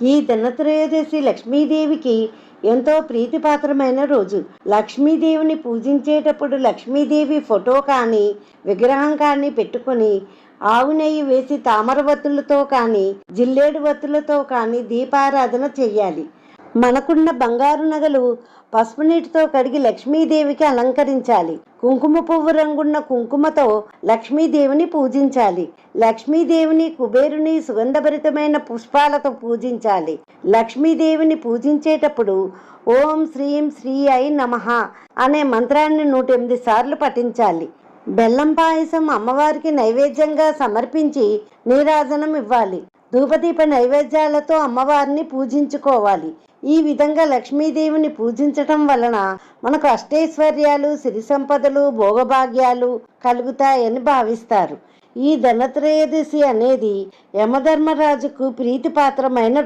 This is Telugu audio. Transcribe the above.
ఈ ధనత్రయోదశి లక్ష్మీదేవికి ఎంతో ప్రీతిపాత్రమైన రోజు. లక్ష్మీదేవిని పూజించేటప్పుడు లక్ష్మీదేవి ఫోటో కానీ విగ్రహం కానీ పెట్టుకొని ఆవు నెయ్యి వేసి తామర వత్తులతో కానీ జిల్లేడు వత్తులతో కానీ దీపారాధన చెయ్యాలి. మనకున్న బంగారు నగలు పసుపు నీటితో కడిగి లక్ష్మీదేవికి అలంకరించాలి. కుంకుమ పువ్వు రంగున్న కుంకుమతో లక్ష్మీదేవిని పూజించాలి. లక్ష్మీదేవిని కుబేరుని సుగంధభరితమైన పుష్పాలతో పూజించాలి. లక్ష్మీదేవిని పూజించేటప్పుడు ఓం శ్రీం శ్రీ అయి నమః అనే మంత్రాన్ని నూట ఎనిమిది సార్లు పఠించాలి. బెల్లం పాయసం అమ్మవారికి నైవేద్యంగా సమర్పించి నీరాజనం ఇవ్వాలి. ధూపదీప నైవేద్యాలతో అమ్మవారిని పూజించుకోవాలి. ఈ విధంగా లక్ష్మీదేవిని పూజించటం వలన మనకు అష్టైశ్వర్యాలు సిరి సంపదలు భోగభాగ్యాలు కలుగుతాయని భావిస్తారు. ఈ ధనత్రయోదశి అనేది యమధర్మరాజుకు ప్రీతిపాత్రమైన